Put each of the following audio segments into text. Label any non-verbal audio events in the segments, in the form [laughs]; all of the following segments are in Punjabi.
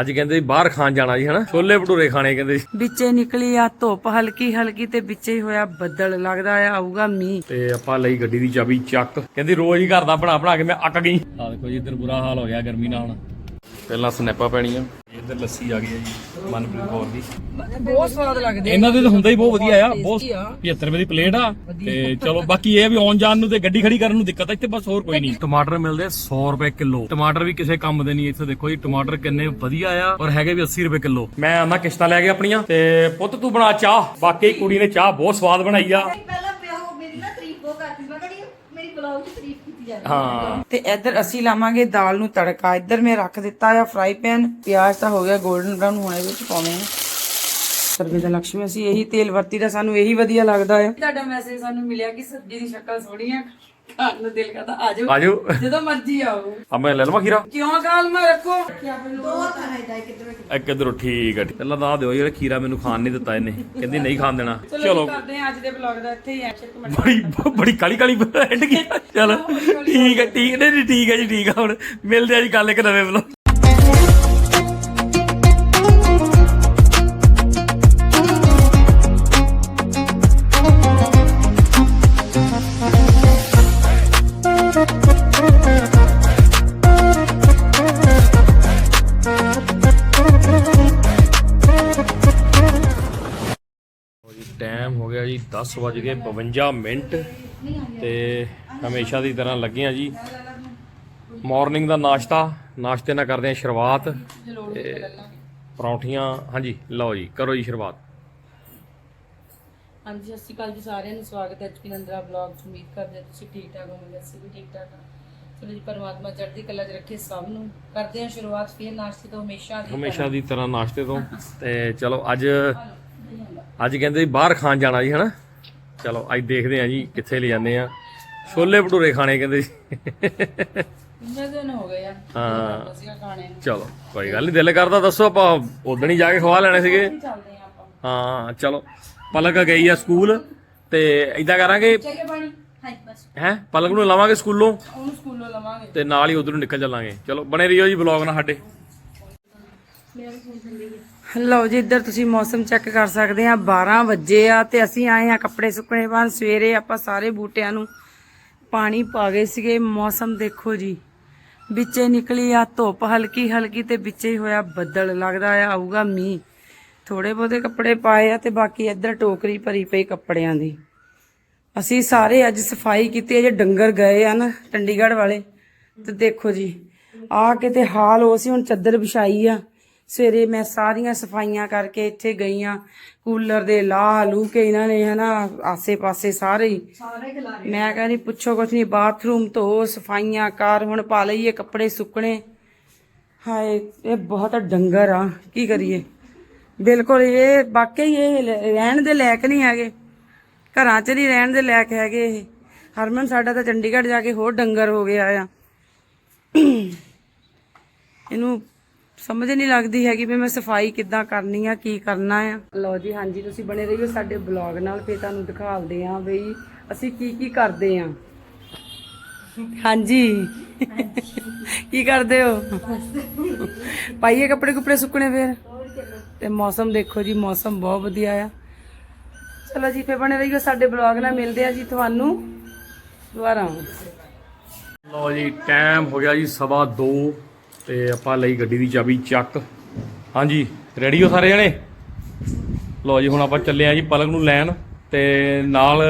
ਅੱਜ ਕਹਿੰਦੇ ਜੀ ਬਾਹਰ ਖਾਣ ਜਾਣਾ ਜੀ ਹਨਾ? ਛੋਲੇ ਭਟੂਰੇ ਖਾਣੇ ਕਹਿੰਦੇ ਜੀ। ਵਿੱਚੇ ਨਿਕਲੀ ਆ ਧੁੱਪ ਹਲਕੀ ਹਲਕੀ ਤੇ ਵਿੱਚੇ ਹੀ ਹੋਇਆ ਬੱਦਲ। ਲੱਗਦਾ ਆ ਆਊਗਾ ਮੀਂਹ। ਤੇ ਆਪਾਂ ਲਈ ਗੱਡੀ ਦੀ ਚਾਬੀ ਚੱਕ। ਕਹਿੰਦੀ ਰੋਜ਼ ਹੀ ਘਰ ਦਾ ਬਣਾ ਬਣਾ ਕੇ ਮੈਂ ਅੱਕ ਗਈ। ਆ ਦੇਖੋ ਜੀ ਇੱਧਰ ਬੁਰਾ ਹਾਲ ਹੋ ਗਿਆ ਗਰਮੀ ਨਾਲ। ਪਹਿਲਾਂ ਸਨੈਪਾਂ ਪੈਣੀਆਂ। ਇੱਧਰ ਲੱਸੀ ਆ ਗਈ ਹੈ ਜੀ ਮਨਪ੍ਰੀਤ ਕੌਰ ਦੀ। ਬਹੁਤ ਸਵਾਦ ਲੱਗਦੇ ਇਹਨਾਂ ਦੇ ਤਾਂ ਹੁੰਦਾ ਹੀ ਬਹੁਤ ਵਧੀਆ ਆ ਬਹੁਤ 75 ਰੁਪਏ ਦੀ ਪਲੇਟ ਆ ਤੇ ਚਲੋ ਬਾਕੀ ਇਹ ਆ ਵੀ ਆਉਣ ਜਾਣ ਨੂੰ ਤੇ ਗੱਡੀ ਖੜੀ ਕਰਨ ਨੂੰ ਦਿੱਕਤ ਆ ਇੱਥੇ ਬਸ ਹੋਰ ਕੋਈ ਨਹੀਂ। ਟਮਾਟਰ ਮਿਲਦੇ ਆ 100 ਰੁਪਏ ਕਿਲੋ। ਟਮਾਟਰ ਵੀ ਕਿਸੇ ਕੰਮ ਦੇ ਨਹੀਂ ਇੱਥੇ ਦੇਖੋ ਜੀ ਟਮਾਟਰ ਕਿੰਨੇ ਵਧੀਆ ਆ ਔਰ ਹੈਗੇ ਵੀ 80 ਰੁਪਏ ਕਿਲੋ। ਮੈਂ ਆਨਾ ਕਿਸ਼ਤਾਂ ਲੈ ਕੇ ਆਪਣੀਆਂ ਤੇ ਪੁੱਤ ਤੂੰ ਬਣਾ ਚਾਹ। ਬਾਕੀ ਕੁੜੀ ਨੇ ਚਾਹ ਬਹੁਤ ਸਵਾਦ ਬਣਾਈ ਆ। ਪਹਿਲਾਂ ਪਿਆ ਉਹ ਮੇਰੀ ਨਾ ਤਾਰੀਫ ਬਹੁਤ ਕਰਦੀ। ਮੈਂ ਕਹਿੰਦੀ ਮੇਰੀ ਬਲੌਗ ਜਾਵੇ ਹਾਂ। ਤੇ ਇੱਧਰ ਅਸੀਂ ਲਾਵਾਂਗੇ ਦਾਲ ਨੂੰ ਤੜਕਾ। ਇੱਧਰ ਮੈਂ ਰੱਖ ਦਿੱਤਾ ਆ ਫਰਾਈ ਪੈਨ ਪਿਆਜ਼ ਤਾਂ ਹੋ ਗਿਆ 골ਡਨ ਬ੍ਰਾਊਨ ਹੋਣੇ ਵਿੱਚ ਪਾਉਣੇ ਸਰਵੇ ਦਾ ਲਕਸ਼ਮੀ ਅਸੀਂ ਇਹੀ ਤੇਲ ਵਰਤੀ ਦਾ ਸਾਨੂੰ ਇਹੀ ਵਧੀਆ ਲੱਗਦਾ ਆ। ਤੁਹਾਡਾ ਮੈਸੇਜ ਸਾਨੂੰ ਮਿਲਿਆ ਕਿ ਸਬਜ਼ੀ ਦੀ ਸ਼ਕਲ ਸੋਹਣੀ ਆ। ਖਾਣ ਨੂੰ ਦਿਲ ਕਰਦਾ ਆਜੋ ਆਜੋ ਜਦੋਂ ਮਰਜ਼ੀ ਆਓ। ਆ ਮੈਂ ਲੈ ਲਵਾਂ ਖੀਰਾ। ਕਿਉਂ ਗਾਲ ਮੈਂ ਰੱਖੋ? ਦੋ ਤਾਂ ਹੈ ਕਿਧਰ ਇੱਕ ਇਧਰੋਂ ਠੀਕ ਆ ਠੀਕ। ਪਹਿਲਾਂ ਤਾਂ ਆਹ ਦਿਓ ਜਿਹੜਾ ਖੀਰਾ ਮੈਨੂੰ ਖਾਣ ਨਹੀਂ ਦਿੱਤਾ ਇਹਨੇ। ਕਹਿੰਦੀ ਨਹੀਂ ਖਾਣ ਦੇਣਾ। ਚਲੋ ਕਰਦੇ ਹਾਂ ਅੱਜ ਦੇ ਵਲੌਗ ਦਾ ਇੱਥੇ ਹੀ ਐਕਸ਼ਨ ਬੜੀ ਬੜੀ ਕਾਲੀ ਕਾਲੀ ਐਂਡ ਕੀਤਾ [laughs] ਚਲੋ। ਠੀਕ ਹੈ ਠੀਕ ਨਹੀਂ ਨਹੀਂ, ਠੀਕ ਹੈ ਜੀ ਠੀਕ ਆ। ਹੁਣ ਮਿਲਦੇ ਆ ਜੀ ਕੱਲ ਇੱਕ ਨਵੇਂ ਵਲੋਗ 10:52 ਮਿੰਟ ਤੇ ਹਮੇਸ਼ਾ ਦੀ ਤਰ੍ਹਾਂ ਲੱਗੇ ਆ ਜੀ। ਮਾਰਨਿੰਗ ਦਾ ਨਾਸ਼ਤਾ ਨਾਸ਼ਤੇ ਨਾਲ ਕਰਦੇ ਆ ਸ਼ੁਰੂਆਤ ਪਰੌਂਠੀਆਂ ਹਾਂਜੀ ਲਓ ਜੀ ਕਰੋ ਜੀ ਸ਼ੁਰੂਆਤ। ਹਾਂਜੀ ਸਤਿ ਸ਼੍ਰੀ ਅਕਾਲ ਜੀ ਸਾਰਿਆਂ ਨੂੰ ਸਵਾਗਤ ਹੈ ਜੀ ਨੰਦਰਾ ਬਲੌਗ ਤੋਂ ਉਮੀਦ ਕਰਦੇ ਤੁਸੀਂ ਠੀਕ ਠਾਕ ਹੋਵੋਗੇ ਅਸੀਂ ਵੀ ਠੀਕ ਠਾਕ ਹਾਂ। ਚਲੋ ਜੀ ਪਰਮਾਤਮਾ ਚੜ੍ਹਦੀ ਕਲਾ 'ਚ ਰੱਖੇ ਸਭ ਨੂੰ। ਕਰਦੇ ਹਾਂ ਸ਼ੁਰੂਆਤ ਫਿਰ ਨਾਸ਼ਤੇ ਤੋਂ ਹਮੇਸ਼ਾ ਦੀ ਹਮੇਸ਼ਾ ਦੀ ਤਰ੍ਹਾਂ ਨਾਸ਼ਤੇ ਤੋਂ। ਤੇ ਚਲੋ ਅੱਜ ਅੱਜ ਕਹਿੰਦੇ ਬਾਹਰ ਖਾਣ ਜਾਣਾ ਜੀ ਹਨਾ? ਚਲੋ ਅੱਜ ਦੇਖਦੇ ਆ ਜੀ ਕਿੱਥੇ ਲੈ ਜਾਂਦੇ ਆ ਛੋਲੇ ਭਟੂਰੇ ਖਾਣੇ ਕਹਿੰਦੇ ਜੀ। ਕਿੰਨੇ ਦਿਨ ਹੋ ਗਏ ਆ। ਹਾਂ। ਅਸੀਂ ਖਾਣੇ ਨੂੰ ਚਲੋ ਕੋਈ ਗੱਲ ਨਹੀਂ ਦਿਲ ਕਰਦਾ ਦੱਸੋ ਆਪਾਂ ਉਦਣ ਹੀ ਜਾ ਕੇ ਖਵਾ ਲੈਣੇ ਸੀਗੇ। ਚੱਲਦੇ ਹਾਂ ਆਪਾਂ। ਹਾਂ ਚਲੋ ਪਲਕ ਗਈ ਆ ਸਕੂਲ ਤੇ ਇਦਾਂ ਕਰਾਂਗੇ। ਚਾਹੀਏ ਪਾਣੀ। ਹਾਂਜੀ ਬਸ। ਹੈ ਪਲਕ ਨੂੰ ਲਾਵਾਂਗੇ ਸਕੂਲੋਂ? ਉਹਨੂੰ ਸਕੂਲੋਂ ਲਵਾਂਗੇ। ਤੇ ਨਾਲ ਹੀ ਉਧਰੋਂ ਨਿਕਲ ਚੱਲਾਂਗੇ। ਚਲੋ ਬਣੇ ਰਹੀਓ ਜੀ ਵਲੌਗ ਨਾਲ ਸਾਡੇ। ਲਓ ਜੀ, ਇੱਧਰ ਤੁਸੀਂ ਮੌਸਮ ਚੈੱਕ ਕਰ ਸਕਦੇ ਆ 12 ਵਜੇ ਆ ਤੇ ਅਸੀਂ ਆਏ ਆ ਕੱਪੜੇ ਸੁੱਕਣੇ ਬਾਅਦ ਸਵੇਰੇ ਆਪਾਂ ਸਾਰੇ ਬੂਟਿਆਂ ਨੂੰ ਪਾਣੀ ਪਾ ਗਏ ਸੀਗੇ। ਮੌਸਮ ਦੇਖੋ ਜੀ, ਵਿੱਚੇ ਨਿਕਲੀ ਆ ਧੁੱਪ ਹਲਕੀ ਹਲਕੀ ਤੇ ਵਿੱਚੇ ਹੀ ਹੋਇਆ ਬੱਦਲ। ਲੱਗਦਾ ਆ ਆਊਗਾ ਮੀਂਹ। ਥੋੜੇ ਬਹੁਤੇ ਕੱਪੜੇ ਪਾਏ ਆ ਤੇ ਬਾਕੀ ਇੱਧਰ ਟੋਕਰੀ ਭਰੀ ਪਈ ਕੱਪੜਿਆਂ ਦੀ। ਅਸੀਂ ਸਾਰੇ ਅੱਜ ਸਫ਼ਾਈ ਕੀਤੀ ਜੇ ਡੰਗਰ ਗਏ ਆ ਨਾ ਚੰਡੀਗੜ੍ਹ ਵਾਲੇ, ਤੇ ਦੇਖੋ ਜੀ, ਆ ਕੇ ਤੇ ਹਾਲ ਹੋ ਸੀ ਹੁਣ ਚੱਦਰ ਵਿਛਾਈ ਆ। ਸਵੇਰੇ ਮੈਂ ਸਾਰੀਆਂ ਸਫਾਈਆਂ ਕਰਕੇ ਇੱਥੇ ਗਈਆਂ। ਕੂਲਰ ਦੇ ਲਾਹ ਲੂ ਕੇ ਇਹਨਾਂ ਨੇ ਹਨਾ ਆਸੇ-ਪਾਸੇ ਸਾਰੇ ਹੀ। ਮੈਂ ਕਹਿੰਦੀ ਪੁੱਛੋ ਕੁਛ ਨਹੀਂ ਬਾਥਰੂਮ ਧੋ ਸਫਾਈਆਂ ਕਰ ਹੁਣ ਪਾ ਲਈਏ ਕੱਪੜੇ ਸੁੱਕਣੇ। ਹਾਏ ਇਹ ਬਹੁਤ ਡੰਗਰ ਆ ਕੀ ਕਰੀਏ? ਬਿਲਕੁਲ ਇਹ ਵਾਕਈ ਇਹ ਲ- ਰਹਿਣ ਦੇ ਲਾਇਕ ਨਹੀਂ ਹੈਗੇ। ਘਰਾਂ 'ਚ ਨਹੀਂ ਰਹਿਣ ਦੇ ਲਾਇਕ ਹੈਗੇ ਇਹ। ਹਰਮਨ ਸਾਡਾ ਤਾਂ ਚੰਡੀਗੜ੍ਹ ਜਾ ਕੇ ਹੋਰ ਡੰਗਰ ਹੋ ਗਿਆ ਆ। ਇਹਨੂੰ ਸਮਝ ਨਹੀਂ ਲੱਗਦੀ ਹੈਗੀ ਵੀ ਮੈਂ ਸਫ਼ਾਈ ਕਿੱਦਾਂ ਕਰਨੀ ਆ, ਕੀ ਕਰਨਾ ਆ। ਲਓ ਜੀ, ਹਾਂਜੀ, ਤੁਸੀਂ ਬਣੇ ਰਹੀਓ ਸਾਡੇ ਬਲੌਗ ਨਾਲ, ਫੇਰ ਤੁਹਾਨੂੰ ਦਿਖਾਉਂਦੇ ਆ ਬਈ ਅਸੀਂ ਕੀ ਕੀ ਕਰਦੇ ਆ। ਹਾਂਜੀ। ਕੀ ਕਰਦੇ ਹੋ? ਪਾਈਏ ਕੱਪੜੇ ਕੁਪੜੇ ਸੁੱਕਣੇ ਫੇਰ? ਤੇ ਮੌਸਮ ਦੇਖੋ ਜੀ, ਮੌਸਮ ਬਹੁਤ ਵਧੀਆ ਆ। ਚਲੋ ਜੀ, ਫੇਰ ਬਣੇ ਰਹੀਓ ਸਾਡੇ ਬਲੌਗ ਨਾਲ, ਮਿਲਦੇ ਆ ਜੀ ਤੁਹਾਨੂੰ ਦੁਬਾਰਾ। ਲਓ ਜੀ ਟਾਈਮ ਹੋ ਗਿਆ ਜੀ ਸਵਾ 2 ਤੇ ਆਪਾਂ ਲਈ ਗੱਡੀ ਦੀ ਚਾਬੀ ਚੱਕ। ਹਾਂਜੀ ਰੈਡੀ ਹੋ ਸਾਰੇ ਜਣੇ? ਲਓ ਜੀ ਹੁਣ ਆਪਾਂ ਚੱਲੇ ਆ ਜੀ ਪਲਕ ਨੂੰ ਲੈਣ ਤੇ ਨਾਲ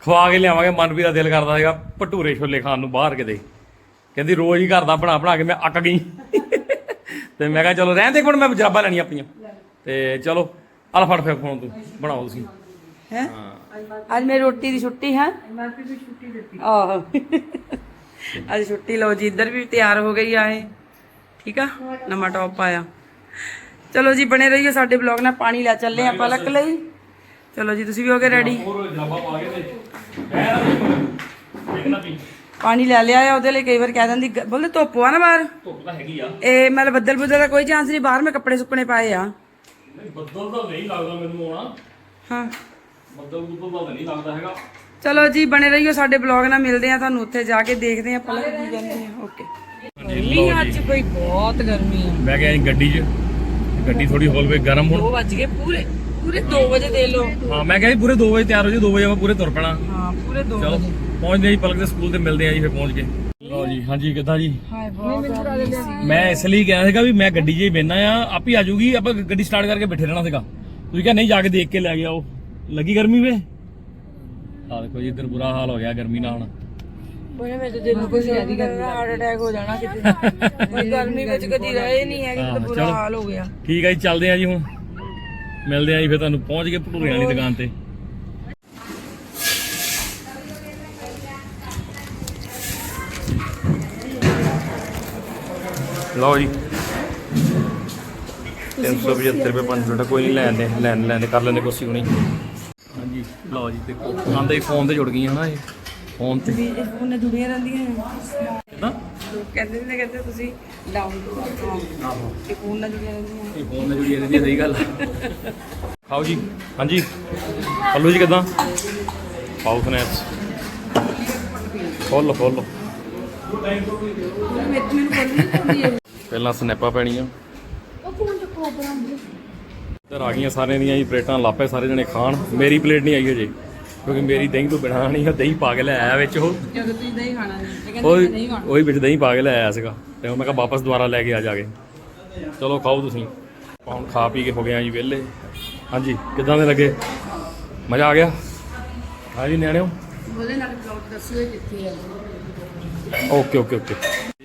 ਖਵਾ ਕੇ ਲਿਆਵਾਂਗੇ ਮਨਵੀਰ ਦਾ ਦਿਲ ਕਰਦਾ ਹੈਗਾ ਭਟੂਰੇ ਛੋਲੇ ਖਾਣ ਨੂੰ ਬਾਹਰ ਕਿਤੇ। ਕਹਿੰਦੀ ਰੋਜ਼ ਹੀ ਘਰ ਦਾ ਬਣਾ ਬਣਾ ਕੇ ਮੈਂ ਅੱਕ ਗਈ। ਤੇ ਮੈਂ ਕਿਹਾ ਚਲੋ ਰਹਿਣ ਦੇ ਇੱਕ ਮਿੰਟ ਮੈਂ ਜਰਾਬਾਂ ਲੈਣੀਆਂ ਆਪਣੀਆਂ। ਤੇ ਚਲੋ ਆਲ ਫੜ ਫੇਰ ਫੋਨ ਤੂੰ ਬਣਾਓ ਤੁਸੀਂ। ਹੈ? ਅੱਜ ਮੇਰੀ ਰੋਟੀ ਦੀ ਛੁੱਟੀ ਹੈ। ਮਾਰਪੀ ਵੀ ਛੁੱਟੀ ਦਿੱਤੀ। ਆਹੋ। ਅੱਜ ਛੁੱਟੀ ਲਓ ਜੀ ਇੱਧਰ ਵੀ ਤਿਆਰ ਹੋ ਗਈ ਆ ਇਹ। ਠੀਕ ਆ? ਨਵਾਂ ਟੌਪ ਪਾਇਆ ਚਲੋ ਜੀ ਬਣੇ ਰਹੀਓ ਸਾਡੇ ਬਲੌਗ ਨਾਲ ਪਾਣੀ ਲੈ ਚੱਲੇ ਆ ਪਲਕ ਲਈ। ਚਲੋ ਜੀ ਤੁਸੀਂ ਵੀ ਹੋ ਗਏ ਰੈਡੀ ਪਾਣੀ ਲੈ ਲਿਆ ਆ ਉਹਦੇ ਲਈ ਕਈ ਵਾਰ ਕਹਿ ਦਿੰਦੀ ਬੋਲਦੇ ਧੁੱਪ ਆ ਨਾ ਬਾਹਰ। ਧੁੱਪ ਤਾਂ ਹੈਗੀ ਆ। ਇਹ ਮਤਲਬ ਬੱਦਲ ਬੁੱਦਲ ਦਾ ਕੋਈ ਚਾਂਸ ਨਹੀਂ ਬਾਹਰ ਮੈਂ ਕੱਪੜੇ ਸੁੱਕਣੇ ਪਾਏ ਆ। ਨਹੀਂ ਬੱਦਲ ਤਾਂ ਨਹੀਂ ਲੱਗਦਾ ਮੈਨੂੰ ਆਉਣਾ। ਹਾਂ। ਬੱਦਲ ਬੁੱਦਲ ਤਾਂ ਨਹੀਂ ਲੱਗਦਾ ਹੈਗਾ। ਚਲੋ ਜੀ ਬਣੇ ਰਹੀਓ ਸਾਡੇ ਬਲੌਗ ਨਾਲ ਮਿਲਦੇ ਆ ਤੁਹਾਨੂੰ ਉੱਥੇ ਜਾ ਕੇ ਦੇਖਦੇ ਆ ਪਲਕ ਕੀ ਕਹਿੰਦੇ ਆ ਓਕੇ ਗਰਮੀ ਅੱਜ। ਕੋਈ ਬਹੁਤ ਗਰਮੀ ਆ। ਬਹਿ ਗਿਆ ਜੀ ਗੱਡੀ 'ਚ ਗੱਡੀ ਥੋੜੀ ਹੋਲ ਵੇ ਗਰਮ ਹੁਣ। 2 ਵੱਜ ਗਏ ਪੂਰੇ ਪੂਰੇ 2 ਵਜੇ ਦੇ ਲੋ ਹਾਂ ਮੈਂ ਕਿਹਾ ਜੀ ਪੂਰੇ 2 ਵਜੇ ਤਿਆਰ ਹੋ ਜੀ 2 ਵਜੇ ਆਪਾਂ ਪੂਰੇ ਤੁਰ ਪੈਣਾ। ਹਾਂ ਪੂਰੇ 2 ਚਲੋ ਵਜੇ। ਪਹੁੰਚਦੇ ਆ ਜੀ ਪਲਕ ਦੇ ਸਕੂਲ ਤੇ ਮਿਲਦੇ ਆ ਜੀ ਫਿਰ ਪਹੁੰਚ ਕੇ। ਲਓ ਜੀ ਹਾਂਜੀ ਕਿੱਦਾਂ ਜੀ? ਮੈਂ ਇਸ ਲਈ ਗਿਆ ਸੀਗਾ ਵੀ ਮੈਂ ਗੱਡੀ 'ਚ ਹੀ ਬਹਿਣਾ ਆ ਆਪ ਹੀ ਆ ਜਾਊਗੀ ਆਪਾਂ ਗੱਡੀ ਸਟਾਰਟ ਕਰਕੇ ਬੈਠੇ ਰਹਿਣਾ ਸੀਗਾ। ਤੁਸੀਂ ਕਿਹਾ ਨਹੀਂ ਜਾ ਕੇ ਦੇਖ ਕੇ ਲੈ ਗਿਆ ਉਹ ਲੱਗੀ ਗਰਮੀ ਵੇ? ਆ ਦੇਖੋ ਜੀ ਇੱਧਰ ਬੁਰਾ ਹਾਲ ਹੋ ਗਿਆ ਗਰਮੀ ਨਾਲ। ਹੁਣ ਉਹਨੇ ਵਿੱਚ ਦਿਨ ਨੂੰ ਕੁਝ ਨਹੀਂ ਕਰਨਾ ਹਾਰਟ ਅਟੈਕ ਹੋ ਜਾਣਾ ਕਿਤੇ ਕੋਈ ਗਰਮੀ ਵਿੱਚ ਕਦੀ ਰਹੇ ਨਹੀਂ ਹੈਗੀ ਹਾਂ, ਤੇ ਬੁਰਾ। ਹਾਲ ਹੋ ਗਿਆ। ਠੀਕ ਹੈ ਜੀ ਚੱਲਦੇ ਆ ਜੀ ਹੁਣ। ਮਿਲਦੇ ਆ ਜੀ ਫਿਰ ਤੁਹਾਨੂੰ ਪਹੁੰਚ ਕੇ ਭਟੂਰੇ ਵਾਲੀ ਦੁਕਾਨ ਤੇ। ਲਓ ਜੀ। 375 ਰੁਪਏ 5 ਮਿੰਟ ਕੋਈ ਨਹੀਂ ਲੈਣੇ ਲੈਣ ਲੈਣੇ ਕਰ ਲੈਣੇ ਕੁਛ ਹੁਣੀ। ਲਓ ਜੀ ਦੇਖੋ ਆਂਦੇ ਹੀ ਫੋਨ ਤੇ ਜੁੜ ਗਈਆਂ ਹਨਾ ਇਹ ਫੋਨ ਤੇ। ਵੀ ਇਹ ਫੋਨ ਨਾਲ ਜੁੜੀਆਂ ਰਹਿੰਦੀਆਂ ਕਿਦਾਂ ਕਹਿੰਦੇ ਨੇ ਕਹਿੰਦੇ ਤੁਸੀਂ ਡਾਊਨਲੋਡ ਆਹੋ। ਇਹ ਫੋਨ ਨਾਲ ਜੁੜੀਆਂ ਰਹਿੰਦੀਆਂ ਇਹ ਫੋਨ ਨਾਲ ਜੁੜੀ ਰਹਿੰਦੀ ਹੈ ਸਹੀ ਗੱਲ ਖਾਓ ਜੀ ਹਾਂਜੀ। ਹਲੋ ਜੀ ਕਿਦਾਂ? ਪਾਓ ਸਨੈਪਸ ਆਉਂਦੀ ਹੈ ਪਹਿਲਾਂ ਸਨੈਪਾਂ ਪੈਣੀਆਂ। ਉਹ ਫੋਨ ਆਪਣਾ ਇੱਧਰ ਆ ਗਈਆਂ ਸਾਰਿਆਂ ਦੀਆਂ ਜੀ ਪਲੇਟਾਂ ਲਾਪੇ ਸਾਰੇ ਜਣੇ ਖਾਣ। ਮੇਰੀ ਪਲੇਟ ਨਹੀਂ ਆਈ ਹਜੇ ਕਿਉਂਕਿ ਮੇਰੀ ਦਹੀਂ ਤੋਂ ਬਿਨਾਂ ਨਹੀਂ ਉਹ ਦਹੀਂ ਪਾ ਕੇ ਲੈ ਆਇਆ ਵਿੱਚ ਉਹ। ਜਦੋਂ ਤੁਸੀਂ ਦਹੀਂ ਖਾਣਾ ਨਹੀਂ ਉਹ ਵਿੱਚ ਦਹੀਂ ਪਾ ਕੇ ਲੈ ਆਇਆ ਸੀਗਾ ਤੇ ਮੈਂ ਕਿਹਾ ਵਾਪਸ ਦੁਬਾਰਾ ਲੈ ਕੇ ਆ ਜਾਗੇ ਚਲੋ ਖਾਓ ਤੁਸੀਂ। ਹੁਣ ਖਾ ਪੀ ਕੇ ਹੋ ਗਏ ਆ ਜੀ ਵਿਹਲੇ। ਹਾਂਜੀ ਕਿੱਦਾਂ ਦੇ ਲੱਗੇ? ਮਜ਼ਾ ਆ ਗਿਆ? ਹਾਂਜੀ ਨਿਆਣਿਓ? ਉਹਦੇ ਨਾਲ ਕਲਾਉਡ ਦੱਸਿਓ ਕਿੱਥੇ ਹੈ ਓਕੇ ਓਕੇ ਓਕੇ।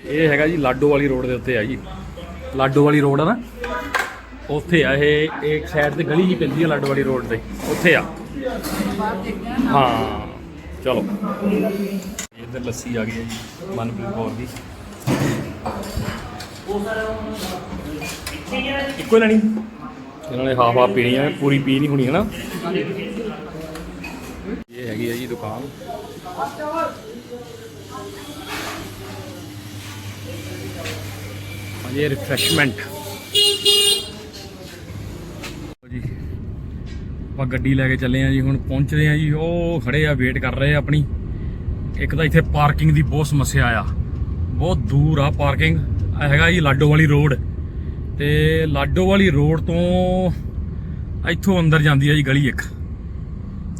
ਇਹ ਹੈਗਾ ਜੀ ਲਾਡੋ ਵਾਲੀ ਰੋਡ ਦੇ ਉੱਤੇ ਆ ਜੀ। ਲਾਡੋ ਵਾਲੀ ਰੋਡ ਆ ਨਾ? ਉੱਥੇ ਆ ਇਹ ਇੱਕ ਸਾਈਡ ਤੇ ਗਲੀ ਜੀ ਪੈਂਦੀ ਆ ਲਾਡੋ ਰੋਡ ਤੇ। ਉੱਥੇ ਆ। ਹਾਂ, ਚਲੋ। ਇੱਧਰ ਲੱਸੀ ਆ ਗਈ ਹੈ ਜੀ, ਮਨਪ੍ਰੀਤ ਕੌਰ ਦੀ। ਇੱਕੋ ਹੀ ਲੈਣੀ? ਇਹਨਾਂ ਨੇ ਹਾਫ ਹਾਫ ਪੀਣੀ ਹੈ ਪੂਰੀ ਪੀ ਨਹੀਂ ਹੋਣੀ ਹੈ ਨਾ ਇਹ ਹੈਗੀ ਹੈ ਜੀ ਦੁਕਾਨ। ਹਾਂਜੀ ਰਿਫਰੈਸ਼ਮੈਂਟ ਜੀ ਆਪਾਂ ਗੱਡੀ ਲੈ ਕੇ ਚੱਲੇ ਆ ਜੀ, ਹੁਣ ਪਹੁੰਚਦੇ ਆ ਜੀ, ਉਹ ਖੜੇ ਆ ਵੇਟ ਕਰ ਰਹੇ ਆ ਆਪਣੀ। ਇੱਕ ਤਾਂ ਇੱਥੇ ਪਾਰਕਿੰਗ ਦੀ ਬਹੁਤ ਸਮੱਸਿਆ ਆ। ਬਹੁਤ ਦੂਰ ਆ ਪਾਰਕਿੰਗ ਹੈਗਾ ਜੀ ਲਾਡੋ ਵਾਲੀ ਰੋਡ ਤੇ ਲਾਡੋ ਵਾਲੀ ਰੋਡ ਤੋਂ ਇੱਥੋਂ ਅੰਦਰ ਜਾਂਦੀ ਆ ਜੀ ਗਲੀ ਇੱਕ।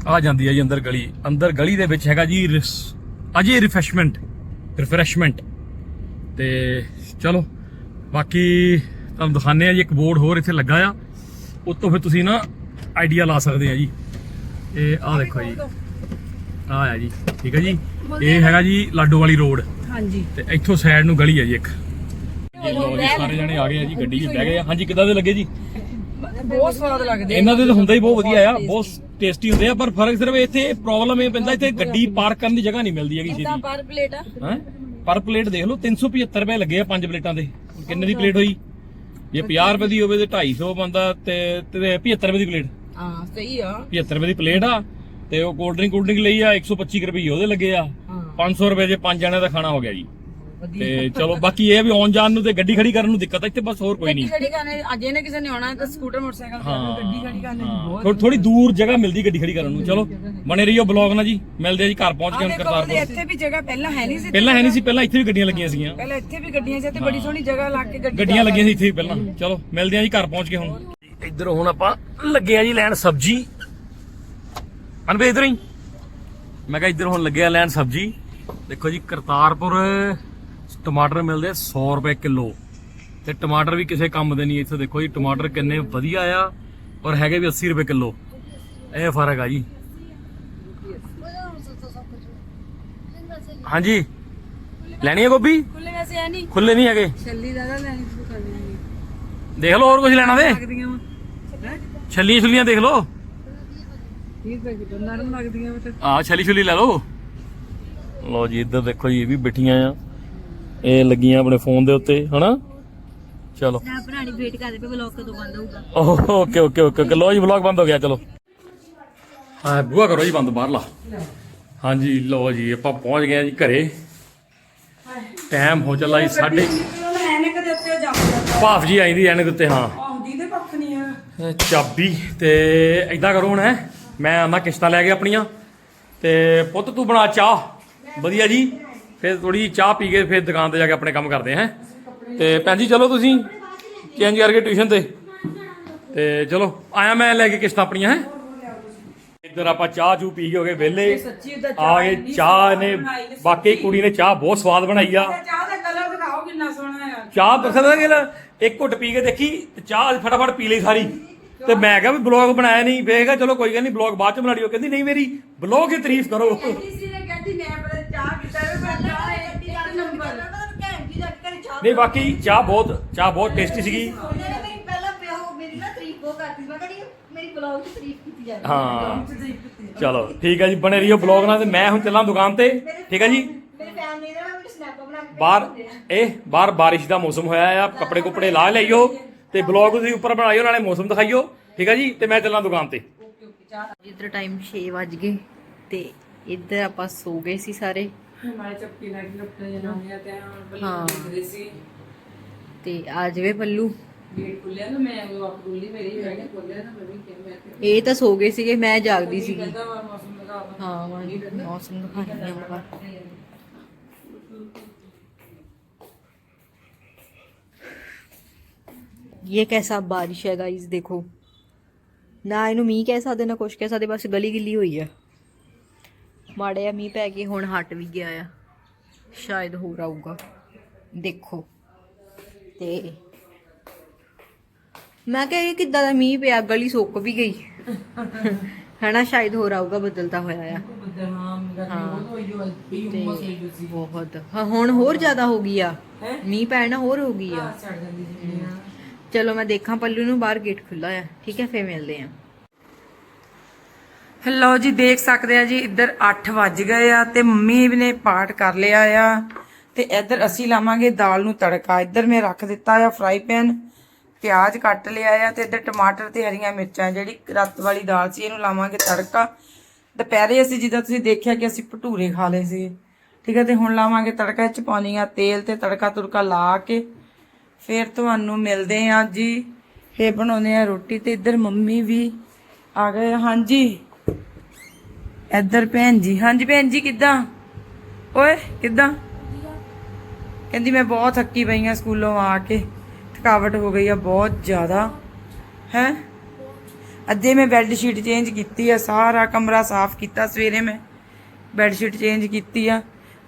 ਆ ਜਾਂਦੀ ਆ ਜੀ ਅੰਦਰ ਗਲੀ। ਅੰਦਰ ਗਲੀ ਦੇ ਵਿੱਚ ਹੈਗਾ ਜੀ ਰਿਸ- ਅਜੇ ਰਿਫਰੈਸ਼ਮੈਂਟ ਰਿਫਰੈਸ਼ਮੈਂਟ ਤੇ ਚਲੋ, ਬਾਕੀ ਤੁਹਾਨੂੰ ਦਿਖਾਣੇ ਆ ਜੀ, ਇੱਕ ਬੋਰਡ ਹੋਰ ਇੱਥੇ ਲੱਗਾ ਆ। ਉੱਤੋਂ ਫਿਰ ਤੁਸੀਂ ਨਾ ਆਈਡੀਆ ਲਾ ਸਕਦੇ ਆ ਜੀ। ਇਹ ਆਹ ਦੇਖੋ ਜੀ। ਆਹ ਆ ਜੀ ਠੀਕ ਹੈ ਜੀ। ਇਹ ਹੈਗਾ ਜੀ ਲਾਡੋ ਵਾਲੀ ਰੋਡ। ਹਾਂਜੀ। ਤੇ ਇੱਥੋਂ ਸਾਈਡ ਨੂੰ ਗਲੀ ਹੈ ਜੀ ਇੱਕ। ਜੀ ਲੋ ਜੀ ਸਾਰੇ ਜਣੇ ਆ ਗਏ ਆ ਜੀ ਗੱਡੀ 'ਚ ਬਹਿ ਗਏ ਆ। ਹਾਂਜੀ ਕਿੱਦਾਂ ਦੇ ਲੱਗੇ ਜੀ? ਬਹੁਤ ਸਵਾਦ ਲੱਗਦੇ ਇਹਨਾਂ ਦੇ ਤਾਂ ਹੁੰਦਾ ਹੀ ਬਹੁਤ ਵਧੀਆ ਆ ਬਹੁਤ ਟੇਸਟੀ ਹੁੰਦੇ ਆ ਪਰ ਫ਼ਰਕ ਸਿਰਫ ਇੱਥੇ ਪ੍ਰੋਬਲਮ ਇਹ ਪੈਂਦਾ ਇੱਥੇ ਗੱਡੀ ਪਾਰਕ ਕਰਨ ਦੀ ਜਗ੍ਹਾ ਨਹੀਂ ਮਿਲਦੀ ਹੈਗੀ ਸੀ ਪਰ ਪਲੇਟ ਆ? ਹੈ? ਪਰ ਪਲੇਟ ਦੇਖ ਲਓ 375 ਰੁਪਏ ਲੱਗੇ ਆ ਪੰਜ ਪਲੇਟਾਂ ਦੇ। ਕਿੰਨੇ ਦੀ ਪਲੇਟ ਹੋਈ? ਜੇ 50 ਰੁਪਏ ਦੀ ਹੋਵੇ ਤੇ 250 ਬੰਦਾ ਤੇ ਤੇ 75 ਰੁਪਏ ਦੀ ਪਲੇਟ ਹਾਂ ਸਹੀ ਆ। 75 ਰੁਪਏ ਦੀ ਪਲੇਟ ਆ ਤੇ ਉਹ ਕੋਲਡ ਡਰਿੰਕ ਕੋਲਡ ਡਰਿੰਕ ਲਈ ਆ 125 ਰੁਪਏ ਉਹਦੇ ਲੱਗੇ ਆ। ਹਾਂ। 500 ਰੁਪਏ ਜੇ ਪੰਜ ਜਣਿਆਂ ਦਾ ਖਾਣਾ ਹੋ ਗਿਆ ਜੀ। ਤੇ ਚਲੋ ਬਾਕੀ ਇਹ ਵੀ ਆਉਣ ਜਾਣ ਨੂੰ ਤੇ ਗੱਡੀ ਖੜੀ ਕਰਨ ਨੂੰ ਦਿੱਕਤ ਆ ਇੱਥੇ ਬਸ ਹੋਰ ਕੋਈ ਨਹੀਂ। ਗੱਡੀ ਕਰਨੇ ਅੱਜ ਇਹਨੇ ਕਿਸੇ ਨੇ ਆਉਣਾ ਤਾਂ ਸਕੂਟਰ ਮੋਟਰਸਾਈਕਲ ਤੇ ਹਾਂ ਗੱਡੀ ਖੜੀ ਕਰਨੇ ਬਹੁਤ ਥੋੜੀ ਦੂਰ ਜਗ੍ਹਾ ਮਿਲਦੀ ਗੱਡੀ ਖੜੀ ਕਰਨ ਨੂੰ। ਚਲੋ ਬਣੇ ਰਹੀਓ ਬਲੌਗ ਨਾਲ ਜੀ। ਮਿਲਦੇ ਆ ਜੀ ਘਰ ਪਹੁੰਚ ਕੇ ਹੁਣ ਕਰਤਾਰਪੁਰ। ਇੱਥੇ ਵੀ ਜਗ੍ਹਾ ਪਹਿਲਾਂ ਹੈ ਨਹੀਂ ਸੀ। ਪਹਿਲਾਂ ਹੈ ਨਹੀਂ ਸੀ ਪਹਿਲਾਂ ਇੱਥੇ ਵੀ ਗੱਡੀਆਂ ਲੱਗੀਆਂ ਸੀਗੀਆਂ। ਪਹਿਲਾਂ ਇੱਥੇ ਵੀ ਗੱਡੀਆਂ ਸੀ ਤੇ ਬੜੀ ਸੋਹਣੀ ਜਗ੍ਹਾ ਲਾ ਕੇ ਗੱਡੀ ਗੱਡੀਆਂ ਲੱਗੀਆਂ ਸੀ ਇੱਥੇ ਵੀ ਪਹਿਲਾਂ। ਚਲੋ ਮਿਲਦੇ ਆ ਜੀ ਘਰ ਪਹੁੰਚ ਕੇ ਹੁਣ। ਇੱਧਰ ਹੁਣ ਆਪਾਂ ਲੱਗੇ ਆ ਜੀ ਲੈਣ ਸਬਜੀ। ਅਨਵੇ ਇਧਰ ਹੀ। ਮੈਂ ਕਿਹਾ ਇੱਧਰ ਹੁਣ ਲੱਗੇ ਆ ਲੈਣ ਸਬਜੀ। ਦੇਖੋ ਜੀ ਕਰਤਾਰਪੁਰ ਟਮਾਟਰ ਮਿਲਦੇ 100 ਰੁਪਏ ਕਿਲੋ। ਤੇ ਟਮਾਟਰ ਵੀ ਕਿਸੇ ਕੰਮ ਦੇ ਨਹੀਂ ਇੱਥੇ ਦੇਖੋ ਜੀ ਟਮਾਟਰ ਕਿੰਨੇ ਵਧੀਆ ਆ ਔਰ ਹੈਗੇ ਵੀ 80 ਰੁਪਏ ਕਿਲੋ। ਇਹ ਫ਼ਰਕ ਆ ਜੀ। ਹਾਂਜੀ। ਲੈਣੀ ਹੈ ਗੋਭੀ? ਖੁੱਲੇ ਵੈਸੇ ਹੈ ਨਹੀਂ। ਖੁੱਲੇ ਨਹੀਂ ਹੈਗੇ। ਛੱਲੀ ਦਾ ਲੈਣੀ ਸ਼ੁਰੂ ਕਰ ਦੇਣੀ ਦੇਖ ਲਓ ਹੋਰ ਕੁਝ ਲੈਣਾ ਵਾ। ਛੱਲੀਆਂ ਛੁੱਲੀਆਂ ਦੇਖ ਲਓ। 30 ਰੁਪਏ ਕਿਲੋ ਨਰਮ ਲੱਗਦੀਆਂ ਤੇ ਆ ਛਲੀ ਛੁਲੀ ਲੈ ਲਓ। ਲਓ ਜੀ ਇੱਧਰ ਦੇਖੋ ਜੀ ਇਹ ਵੀ ਬਿਠੀਆਂ ਆ। ਇਹ ਲੱਗੀਆਂ ਆਪਣੇ ਫੋਨ ਦੇ ਉੱਤੇ ਹਨਾ? ਚਲੋ। ਨਾ ਬਣਾਣੀ ਵੇਟ ਕਰਦੇ ਪਏ ਵਲੌਗ ਕਦੋਂ ਬੰਦ ਹੋਊਗਾ। Okay okay okay okay. ਲਓ ਜੀ ਵਲੌਗ ਬੰਦ ਹੋ ਗਿਆ ਚਲੋ। ਹਾਂ ਬੁਆ ਕਰੋ ਜੀ ਬੰਦ ਬਾਹਰਲਾ। ਹਾਂਜੀ ਲਓ ਜੀ ਆਪਾਂ ਪਹੁੰਚ ਗਏ ਆ ਜੀ ਘਰੇ। ਟਾਈਮ ਹੋ ਚੱਲਾ ਜੀ ਸਾਢੇ ਐਨਕ ਦੇ ਉੱਤੇ ਜਾਉਂਦਾ ਭਾਫ ਜੀ ਆਈਂਦੀ ਐਨਕ ਉੱਤੇ ਹਾਂ ਆਉਂਦੀ ਤੇ ਪੱਖ ਨਹੀਂ ਆ ਇਹ ਚਾਬੀ ਤੇ ਐਦਾਂ ਕਰੋ ਹੁਣ ਮੈਂ ਆਨਾ ਕਿਸ਼ਤਾਂ ਲੈ ਕੇ ਆਪਣੀਆਂ। ਤੇ ਪੁੱਤ ਤੂੰ ਬਣਾ ਚਾਹ। ਵਧੀਆ ਜੀ। ਫਿਰ ਥੋੜੀ ਚਾਹ ਪੀ ਕੇ ਫਿਰ ਦੁਕਾਨ ਤੇ ਜਾ ਕੇ ਆਪਣੇ ਕੰਮ ਕਰਦੇ ਹਾਂ ਤੇ ਭੈਣ ਜੀ ਚਲੋ ਤੁਸੀਂ ਚੇਂਜ ਕਰਕੇ ਟਿਊਸ਼ਨ ਤੇ। ਤੇ ਚਲੋ ਆਇਆ ਮੈਂ ਲੈ ਕੇ ਕਿਸ਼ਤਾਂ ਆਪਣੀਆਂ ਹੈ। ਇੱਧਰ ਆਪਾਂ ਚਾਹ ਚੂ ਪੀ ਕੇ ਹੋ ਗਏ ਵਿਹਲੇ। ਆ ਗਏ ਚਾਹ ਨੇ ਵਾਕਈ ਕੁੜੀ ਨੇ ਚਾਹ ਬਹੁਤ ਸਵਾਦ ਬਣਾਈ ਆ। ਚਾਹ ਦਾ ਕਲਰ ਦਿਖਾਓ ਕਿੰਨਾ ਸੋਹਣਾ ਆ। ਚਾਹ ਪਸੰਦ ਕਿ ਇੱਕ ਘੁੱਟ ਪੀ ਕੇ ਦੇਖੀ ਚਾਹ ਫਟਾਫਟ ਪੀ ਲਈ ਸਾਰੀ। ਤੇ ਮੈਂ ਕਿਹਾ ਵੀ ਬਲੌਗ ਬਣਾਇਆ ਨਹੀਂ ਵੇਖਗਾ ਚਲੋ ਕੋਈ ਗੱਲ ਨਹੀਂ ਬਲੌਗ ਬਾਅਦ ਚ ਬਣਾ ਲਿਓ। ਕਹਿੰਦੀ ਨਹੀਂ ਮੇਰੀ ਬਲੌਗ ਦੀ ਤਾਰੀਫ ਕਰੋ। ਕਿਸੇ ਨੇ ਕਹਿੰਦੀ ਮੈਂ ਬੜਾ ਚਾਹ ਕੀਤਾ ਮੈਂ ਚਾਹ ਇੱਕ ਨੰਬਰ। ਘੈਂਟ ਜੀ ਲੱਗ ਕਰੀ ਚਾਹ ਨਹੀਂ ਬਾਕੀ ਚਾਹ ਬਹੁਤ ਚਾਹ ਬਹੁਤ ਟੇਸਟੀ ਸੀਗੀ। ਉਹਨੇ ਨਾ ਮੇਰੀ ਪਹਿਲਾਂ ਪਿਓ ਮੇਰੀ ਨਾ ਤਾਰੀਫ ਉਹ ਕਰਦੀ ਸੀ ਮੈਂ ਕਹਿੰਦੀ ਮੇਰੀ ਬਲੌਗ 'ਚ ਤਾਰੀਫ ਕੀਤੀ ਜਾਵੇ ਹਾਂ। ਚਲੋ ਠੀਕ ਹੈ ਜੀ ਬਣੇ ਰਹੀਓ ਬਲੌਗ ਨਾਲ ਤੇ ਮੈਂ ਹੁਣ ਚੱਲਾਂ ਦੁਕਾਨ ਤੇ। ਠੀਕ ਹੈ ਜੀ? ਮੇਰੇ ਫੈਮਿਲੀ ਨੇ ਨਾ ਮੈਨੂੰ ਸਨੈਪ ਬਣਾ ਕੇ ਬਾਹਰ ਇਹ ਬਾਹਰ ਬਾਰਿਸ਼ ਦਾ ਮੌਸਮ ਹੋਇਆ ਆ ਕੱਪੜੇ ਕੁਪੜੇ ਲਾ ਲਈਓ ਤੇ ਬਲੌਗ ਤੁਸੀਂ ਉੱਪਰ ਬਣਾਇਓ ਨਾਲੇ ਮੌਸਮ ਦਿਖਾਈਓ ਠੀਕ ਹੈ ਜੀ? ਤੇ ਮੈਂ ਚੱਲਾਂ ਦੁਕਾਨ ਤੇ। ਜਿੱਧਰ ਟਾਈਮ 6 ਵੱਜ ਗਏ ਤੇ ਇੱਧਰ ਆਪਾਂ ਸੋ ਗਏ ਸੀ ਸਾਰੇ। ਹਮਾਰੇ ਚੱਪੀ ਲੱਗ ਗਈ ਉੱਤੇ ਜਨਾਨੀਆਂ ਤੇ ਹਾਂ। ਬੱਲੇ ਸੀ। ਤੇ ਆ ਜਾਵੇ ਪੱਲੂ ਗੇਟ ਖੁੱਲਿਆ ਨਾ ਮੈਂ ਉਹ ਆਪ ਖੁੱਲੀ ਮੇਰੀ ਮੈਂ ਕਿਹਾ ਖੁੱਲਿਆ ਨਾ ਮੈਂ ਵੀ ਕਿਹਾ ਮੈਂ ਕਿਹਾ ਇਹ ਤਾਂ ਸੋ ਗਏ ਸੀਗੇ ਮੈਂ ਜਾਗਦੀ ਸੀਗੀ। ਮੌਸਮ ਹਾਂ ਮੌਸਮ ਦਿਖਾਉਂਦੀ ਹਾਂ ਆਪਾਂ ਇਹ कैसा बारिश है गाइस देखो ਨਾ ਇਹਨੂੰ ਮੀਂਹ ਕਹਿ ਸਕਦੇ ਨਾ ਕੁਛ ਕਹਿ ਸਕਦੇ ਬਸ ਗਲੀ ਗਿੱਲੀ ਹੋਈ ਆ ਮਾੜੇ ਆ ਮੀਂਹ ਪੈ ਕੇ ਹੁਣ ਹਟ ਵੀ ਗਿਆ ਆ ਸ਼ਾਇਦ ਹੋਰ ਆਊਗਾ ਦੇਖੋ ਤੇ ਮੈਂ ਕਿਹਾ ਇਹ ਕਿੱਦਾਂ ਦਾ ਮੀਂਹ ਪਿਆ ਗਲੀ ਸੁੱਕ ਵੀ ਗਈ ਹਨਾ ਸ਼ਾਇਦ ਹੋਰ ਆਊਗਾ ਬਦਲਦਾ ਹੋਇਆ ਆ ਬਦਨਾਮ ਗਰਮੀ ਬਹੁਤ ਹੋਈ ਹੋਈ ਵੀ ਤੇ ਉਮਸ ਹੋਈ ਹੋਈ ਸੀ ਬਹੁਤ ਹਾਂ ਹੁਣ ਹੋਰ ਜ਼ਿਆਦਾ ਹੋ ਗਈ ਆ ਮੀਂਹ ਪੈਣਾ ਹੋਰ ਹੋ ਗਈ ਆ ਛੱਡ ਜਾਂਦੀ ਸੀ ਚਲੋ ਮੈਂ ਦੇਖਾਂ, ਪੱਲੂ ਨੂੰ ਬਾਹਰ ਗੇਟ ਖੁੱਲਾ ਆ ਠੀਕ ਹੈ, ਫੇਰ ਮਿਲਦੇ ਆ ਲਓ ਜੀ, ਦੇਖ ਸਕਦੇ ਆ ਜੀ, ਇੱਧਰ 8 ਵੱਜ ਗਏ ਆ ਤੇ ਮੰਮੀ ਨੇ ਪਾਠ ਕਰ ਲਿਆ ਆ। ਤੇ ਇੱਧਰ ਅਸੀਂ ਲਾਵਾਂਗੇ ਦਾਲ ਨੂੰ ਤੜਕਾ। ਇੱਧਰ ਮੈਂ ਰੱਖ ਦਿੱਤਾ ਆ ਫਰਾਈ ਪੈਨ ਪਿਆਜ਼ ਕੱਟ ਲਿਆ ਆ ਤੇ ਇੱਧਰ ਟਮਾਟਰ ਤੇ ਹਰੀਆਂ ਮਿਰਚਾਂ, ਜਿਹੜੀ ਰਾਤ ਵਾਲੀ ਦਾਲ ਸੀ, ਇਹਨੂੰ ਲਾਵਾਂਗੇ ਤੜਕਾ। ਦੁਪਹਿਰੇ ਅਸੀਂ ਜਿੱਦਾਂ ਤੁਸੀਂ ਦੇਖਿਆ ਕਿ ਅਸੀਂ ਭਟੂਰੇ ਖਾ ਲਏ ਸੀ। ਠੀਕ ਹੈ, ਤੇ ਹੁਣ ਲਾਵਾਂਗੇ ਤੜਕਾ ਚ ਪਾਉਣੀ ਆ ਤੇਲ ਤੇ ਤੜਕਾ ਤੁੜਕਾ ਲਾ ਕੇ ਫਿਰ ਤੁਹਾਨੂੰ ਮਿਲਦੇ ਆ ਜੀ। ਫੇਰ ਬਣਾਉਂਦੇ ਆ ਰੋਟੀ ਤੇ ਇੱਧਰ ਮੰਮੀ ਵੀ ਆ ਗਏ। ਹਾਂਜੀ। ਇੱਧਰ ਭੈਣ ਜੀ। ਹਾਂਜੀ ਭੈਣ ਜੀ, ਕਿੱਦਾਂ? ਓਏ, ਕਿੱਦਾਂ? ਕਹਿੰਦੀ ਮੈਂ ਬਹੁਤ ਥੱਕੀ ਪਈ ਆ ਸਕੂਲੋਂ ਆ ਕੇ। ਥਕਾਵਟ ਹੋ ਗਈ ਆ ਬਹੁਤ ਜ਼ਿਆਦਾ। ਹੈ? ਅੱਧੇ ਮੈਂ ਬੈੱਡ ਸ਼ੀਟ ਚੇਂਜ ਕੀਤੀ ਆ। ਸਾਰਾ ਕਮਰਾ ਸਾਫ਼ ਕੀਤਾ ਸਵੇਰੇ ਮੈਂ। ਬੈੱਡ ਸ਼ੀਟ ਚੇਂਜ ਕੀਤੀ ਆ।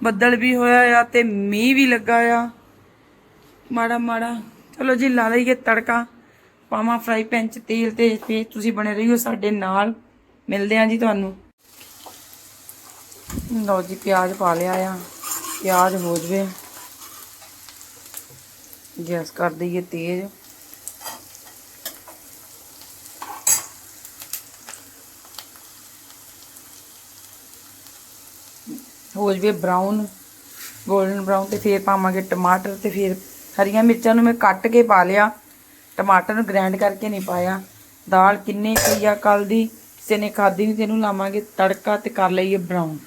ਬੱਦਲ ਵੀ ਹੋਇਆ ਆ ਤੇ ਮੀਂਹ ਵੀ ਲੱਗਾ ਆ। ਮਾੜਾ ਮਾੜਾ। ਚਲੋ ਜੀ, ਲਾ ਲਈਏ ਤੜਕਾ। ਪਾਵਾਂ ਫਰਾਈ ਪੈਨ ਚ ਤੇਲ ਤੇ ਫੇਰ ਤੁਸੀਂ ਬਣੇ ਰਹੀਓ ਸਾਡੇ ਨਾਲ। ਮਿਲਦੇ ਆਂ ਜੀ ਤੁਹਾਨੂੰ। ਲਓ ਜੀ, ਪਿਆਜ਼ ਪਾ ਲਿਆ ਆ। ਪਿਆਜ਼ ਹੋ ਜਵੇ। ਗੈਸ ਕਰ ਦਈਏ ਤੇਜ਼। ਹੋ ਜਵੇ ਬਰਾਊਨ ਗੋਲਡਨ ਬਰਾਊਨ ਤੇ ਫੇਰ ਪਾਵਾਂਗੇ ਟਮਾਟਰ ਤੇ ਫੇਰ ਹਰੀਆਂ ਮਿਰਚਾਂ ਨੂੰ ਮੈਂ ਕੱਟ ਕੇ ਪਾ ਲਿਆ। ਟਮਾਟਰ ਨੂੰ ਗ੍ਰਾਈਂਡ ਕਰਕੇ ਨਹੀਂ ਪਾਇਆ। ਦਾਲ ਕਿੰਨੇ ਪਈ ਆ ਕੱਲ ਦੀ? ਕਿਸੇ ਨੇ ਖਾਦੀ ਨਹੀਂ, ਤੈਨੂੰ ਲਾਵਾਂਗੇ ਤੜਕਾ ਤੇ ਕਰ ਲਈਏ ਬਰਾਊਨ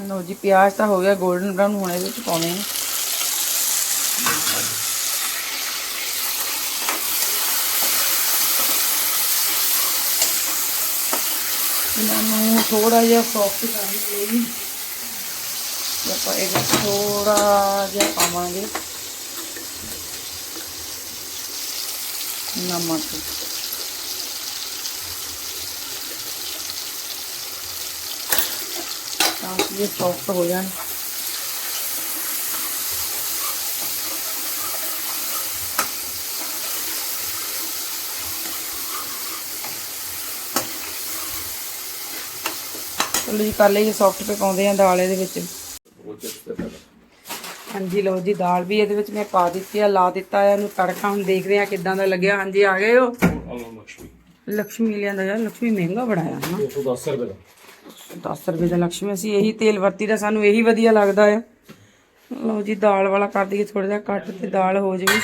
ਲਓ ਜੀ, ਪਿਆਜ਼ ਤਾਂ ਹੋ ਗਿਆ ਗੋਲਡਨ ਬਰਾਊਨ ਹੁਣ ਇਹਦੇ ਵਿੱਚ ਪਾਉਣੇ ਨੇ ਇਹਨਾਂ ਨੂੰ ਥੋੜਾ ਜਿਹਾ ਸੌਫਟ ਕਰਨ ਲਈ ਆਪਾਂ ਇਹ ਥੋੜਾ ਜਿਹਾ ਪਾਵਾਂਗੇ। ਨਮਕ। ਤਾਂ ਕਿ ਇਹ ਸੌਫਟ ਹੋ ਜਾਣ। ਚਲੋ ਜੀ ਕਰ ਲਈਏ ਸੌਫਟ ਪਕਾਉਂਦੇ ਪਾਉਂਦੇ ਆ ਦਾਲ ਇਹਦੇ ਵਿੱਚ। ਹਾਂਜੀ ਲਓ ਜੀ ਦਾਲ ਵੀ ਇਹਦੇ ਵਿੱਚ ਮੈਂ ਪਾ ਦਿੱਤੀ ਆ ਲਾ ਦਿੱਤਾ ਆ ਇਹਨੂੰ ਤੜਕਾ ਹੁਣ ਦੇਖਦੇ ਆ ਕਿੱਦਾਂ ਦਾ ਲੱਗਿਆ। ਹਾਂਜੀ ਆ ਗਏ ਹੋ ਲక్ష్ਮੀ ਲਿਆਂਦਾ ਯਾਰ ਲక్ష్ਮੀ ਮਹਿੰਗਾ ਬੜਾ ਆ ਨਾ 210 ਰੁਪਏ ਦਾ। 10 ਰੁਪਏ ਦਾ ਲక్ష్ਮੀ ਅਸੀਂ ਇਹੀ ਤੇਲ ਵਰਤੀ ਦਾ ਸਾਨੂੰ ਇਹੀ ਵਧੀਆ ਲੱਗਦਾ ਆ। ਲਓ ਜੀ ਦਾਲ ਵਾਲਾ ਕਰ ਦਈਏ ਥੋੜਾ ਜਿਹਾ ਕੱਟ ਤੇ ਦਾਲ ਹੋ ਜਵੇ।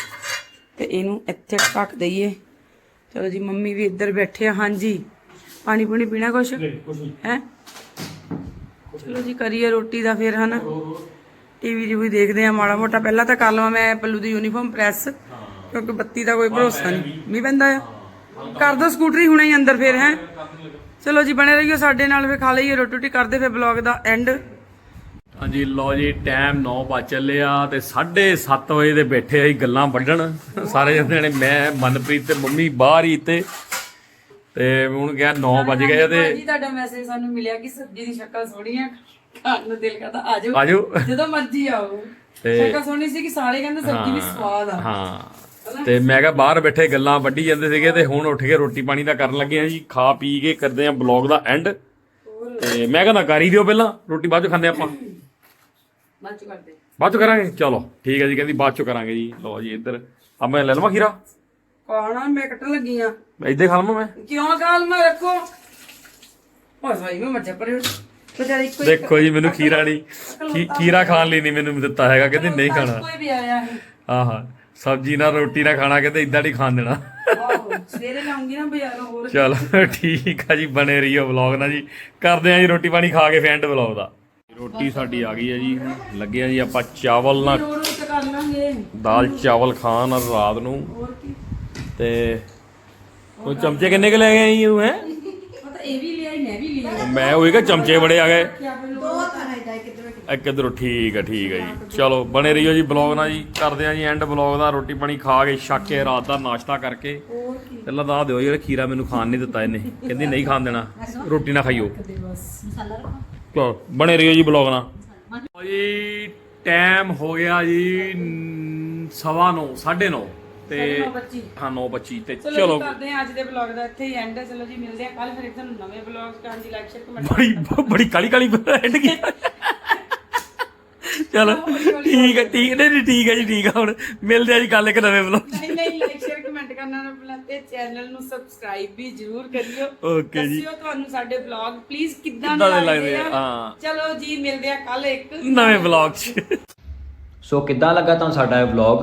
ਤੇ ਇਹਨੂੰ ਇੱਥੇ ਢੱਕ ਦਈਏ। ਚਲੋ ਜੀ ਮੰਮੀ ਵੀ ਇੱਧਰ ਬੈਠੇ ਆ ਹਾਂਜੀ। ਪਾਣੀ ਪੂਣੀ ਪੀਣਾ ਕੁਛ? ਹੈ? ਚਲੋ ਜੀ ਕਰੀਏ ਰੋਟੀ ਦਾ ਫੇਰ ਹਨਾ? ਟੀਵੀ ਜੀ ਵੀ ਦੇਖਦੇ ਆ ਮਾੜਾ ਮੋਟਾ। ਪਹਿਲਾਂ ਤਾਂ ਕਰ ਲਵਾਂ ਮੈਂ ਪੱਲੂ ਦੀ ਯੂਨੀਫਾਰਮ ਪ੍ਰੈਸ ਕਿਉਂਕਿ ਬੱਤੀ ਦਾ ਕੋਈ ਭਰੋਸਾ ਨਹੀਂ। ਮੀਂਹ ਪੈਂਦਾ ਆ। ਕਰ ਦੋ ਸਕੂਟਰੀ ਹੁਣੇ ਹੀ ਅੰਦਰ ਫਿਰ ਹੈ। ਚਲੋ ਜੀ ਬਣੇ ਰਹੀਓ ਸਾਡੇ ਨਾਲ ਫਿਰ ਖਾ ਲਈਏ ਰੋਟੀ ਰੋਟੀ ਕਰਦੇ ਫਿਰ ਬਲੌਗ ਦਾ ਐਂਡ ਹਾਂਜੀ ਲੋ ਜੀ ਟਾਈਮ 9 ਵਜ ਚੱਲਿਆ ਤੇ 7:30 ਵਜੇ ਦੇ ਬੈਠੇ ਅਸੀਂ ਗੱਲਾਂ ਵੱਢਣ। ਸਾਰੇ ਜਣੇ ਨੇ ਮੈਂ ਮਨਪ੍ਰੀਤ ਤੇ ਮੰਮੀ ਬਾਹਰ ਹੀ ਤੇ ਤੇ ਹੁਣ ਕਿਹਾ 9 ਵਜ ਗਏ ਤੇ ਜੀ ਤੁਹਾਡਾ ਮੈਸੇਜ ਸਾਨੂੰ ਮਿਲਿਆ ਕਿ ਸਬਜ਼ੀ ਦੀ ਸ਼ਕਲ ਸੋਹਣੀ ਆ। ਖਾਣ ਨੂੰ ਦਿਲ ਕਰਦਾ ਆਜੋ ਜਦੋਂ ਮਰਜ਼ੀ ਆਓ। ਤੇ- ਸ਼ਕਲ ਸੋਹਣੀ ਸੀ ਕਿ ਸਾਰੇ ਕਹਿੰਦੇ ਸਬਜ਼ੀ ਵੀ ਸਵਾਦ ਆ। ਹਾਂ। ਤੇ ਮੈਂ ਕਿਹਾ ਬਾਹਰ ਬੈਠੇ ਗੱਲਾਂ ਵੱਢੀ ਜਾਂਦੇ ਸੀਗੇ ਤੇ ਹੁਣ ਉੱਠ ਕੇ ਰੋਟੀ ਪਾਣੀ ਦਾ ਕਰਨ ਲੱਗੇ ਆ ਜੀ। ਖਾ ਪੀ ਕੇ ਕਰਦੇ ਆ ਬਲੌਗ ਦਾ ਐਂਡ ਤੇ ਮੈਂ ਕਹਿੰਦਾ ਕਰ ਹੀ ਦਿਓ ਪਹਿਲਾਂ ਰੋਟੀ ਬਾਅਦ ਚ ਖਾਂਦੇ ਆਪਾਂ। ਬਾਅਦ ਚ ਕਰਦੇ। ਬਾਅਦ ਚ ਕਰਾਂਗੇ। ਚਲੋ ਠੀਕ ਹੈ ਜੀ ਕਹਿੰਦੀ ਬਾਅਦ ਚ ਕਰਾਂਗੇ ਜੀ। ਲਓ ਜੀ ਇੱਧਰ। ਆ ਮੈਂ ਲੈ ਲਵਾਂ ਖੀਰਾ। ਕੌਣਾ ਮੈਂ ਕੱਟਣ ਲੱਗੀ ਆ। ਇੱਦੇ ਖਾ ਲਵਾਂ ਮੈਂ। ਕਿਉਂ ਗਾਲ ਮੈਂ ਰੱਖੋ। ਓਏ ਭਾਈ ਮੈਂ ਮੱਝਾ ਪਰੇ ਦੇਖੋ ਜੀ ਮੈਨੂੰ ਖੀਰਾ ਨਹੀਂ ਖੀਰਾ ਖਾਣ ਲਈ ਨਹੀਂ ਮੈਨੂੰ ਦਿੱਤਾ ਹੈਗਾ ਕਹਿੰਦੇ ਨਹੀਂ ਖਾਣਾ। ਕੋਈ ਵੀ ਆਇਆ ਹੈ ਆਹਾ ਸਬਜ਼ੀ ਨਾਲ ਰੋਟੀ ਨਾਲ ਖਾਣਾ ਕਹਿੰਦੇ ਇਦਾਂ ਨਹੀਂ ਖਾਣ ਦੇਣਾ। ਸਵੇਰੇ ਲਾਉਂਗੀ ਨਾ ਬਾਜ਼ਾਰੋਂ ਹੋਰ। ਚਲੋ ਠੀਕ ਆ ਜੀ ਬਣੇ ਰਹੀਓ ਵਲੌਗ ਨਾਲ ਜੀ। ਕਰਦੇ ਆ ਜੀ ਰੋਟੀ ਪਾਣੀ ਖਾ ਕੇ ਫੈਂਡ ਵਲੌਗ ਦਾ। ਰੋਟੀ ਸਾਡੀ ਆ ਗਈ ਹੈ ਜੀ ਲੱਗੇ ਆ ਜੀ ਆਪਾਂ ਚਾਵਲ ਨਾਲ। ਦਾਲ ਚਾਵਲ ਖਾਣ ਰਾਤ ਨੂੰ। ਤੇ ਉਹ ਚਮਚੇ ਕਿੰਨੇ ਕੁ ਲੈ ਗਏ ਉਹ ਹੈ? ਇਹ ਵੀ ਲਿਆ ਮੈਂ ਵੀ ਲਿਆ ਮੈਂ ਹੋਏਗਾ ਚਮਚੇ ਬੜੇ ਆ ਗਏ। ਦੋ ਕਿਧਰੋਂ ਇੱਕ ਇੱਧਰੋਂ ਠੀਕ ਹੈ ਠੀਕ ਹੈ ਜੀ। ਚਲੋ ਬਣੇ ਰਹੀਓ ਜੀ ਬਲੌਗ ਨਾਲ ਜੀ। ਕਰਦੇ ਆ ਜੀ ਐਂਡ ਬਲੌਗ ਦਾ ਰੋਟੀ ਪਾਣੀ ਖਾ ਕੇ ਛੱਕ ਕੇ ਰਾਤ ਦਾ ਨਾਸ਼ਤਾ ਕਰਕੇ। ਕੀ। ਪਹਿਲਾਂ ਦੱਸ ਦਿਓ ਜਿਹੜਾ ਖੀਰਾ ਮੈਨੂੰ ਖਾਣ ਨਹੀਂ ਦਿੱਤਾ ਇਹਨੇ। ਕਹਿੰਦੀ ਨਹੀਂ ਖਾਣ ਦੇਣਾ। ਰੋਟੀ ਨਾ ਖਾਈਓ। ਤੇ ਬਸ। ਮਸਾਲਾ ਰੱਖੋ। ਚਲੋ ਬਣੇ ਰਹੀਓ ਜੀ ਬਲੌਗ ਨਾਲ। ਜੀ ਟਾਈਮ ਹੋ ਗਿਆ ਜੀ ਨ- ਸਵਾ 9 9:30 ਤੇ ਨੌ ਪੱਚੀ। ਹਾਂ 9:25 ਤੇ ਚਲੋ ਕਰਦੇ ਹਾਂ ਅੱਜ ਦੇ ਵਲੌਗ ਦਾ ਇੱਥੇ ਹੀ ਐਂਡ ਹੈ। ਚਲੋ ਜੀ ਮਿਲਦੇ ਆ ਕੱਲ ਫਿਰ ਇੱਕ ਤੁਹਾਨੂੰ ਨਵੇਂ ਵਲੌਗ ਕਰਨ ਦੀ ਲਾਈਕ ਸ਼ੇਅਰ ਕਮੈਂਟ ਬੜੀ ਬੜੀ ਕਾਲੀ ਕਾਲੀ ਐਂਡ ਕੀ ਚਲੋ ਠੀਕ ਹੈ ਠੀਕ ਨਹੀਂ ਨਹੀਂ ਠੀਕ ਹੈ ਜੀ ਠੀਕ ਹੈ ਹੁਣ ਮਿਲਦੇ ਆ ਜੀ ਕੱਲ ਇੱਕ ਨਵੇਂ ਵਲੌਗ ਨਹੀਂ ਨਹੀਂ ਲਾਈਕ ਸ਼ੇਅਰ ਕਮੈਂਟ ਕਰਨਾ ਨਾ ਭੁੱਲਣਾ ਤੇ ਚੈਨਲ ਨੂੰ ਸਬਸਕ੍ਰਾਈਬ ਵੀ ਜਰੂਰ ਕਰਿਓ। Okay ਜੀ। ਦੱਸਿਓ ਤੁਹਾਨੂੰ ਸਾਡੇ ਵਲੌਗ ਪਲੀਜ਼ ਕਿੱਦਾਂ ਕਿੱਦਾਂ ਦੇ ਦੇ ਲੱਗਦੇ ਆ, ਹਾਂ। ਚਲੋ ਜੀ ਮਿਲਦੇ ਆ ਕੱਲ ਇੱਕ ਨਵੇਂ ਵਲੌਗ 'ਚ। ਸੋ ਕਿੱਦਾਂ ਲੱਗਾ ਤੁਹਾਨੂੰ ਸਾਡਾ ਇਹ ਵਲੌਗ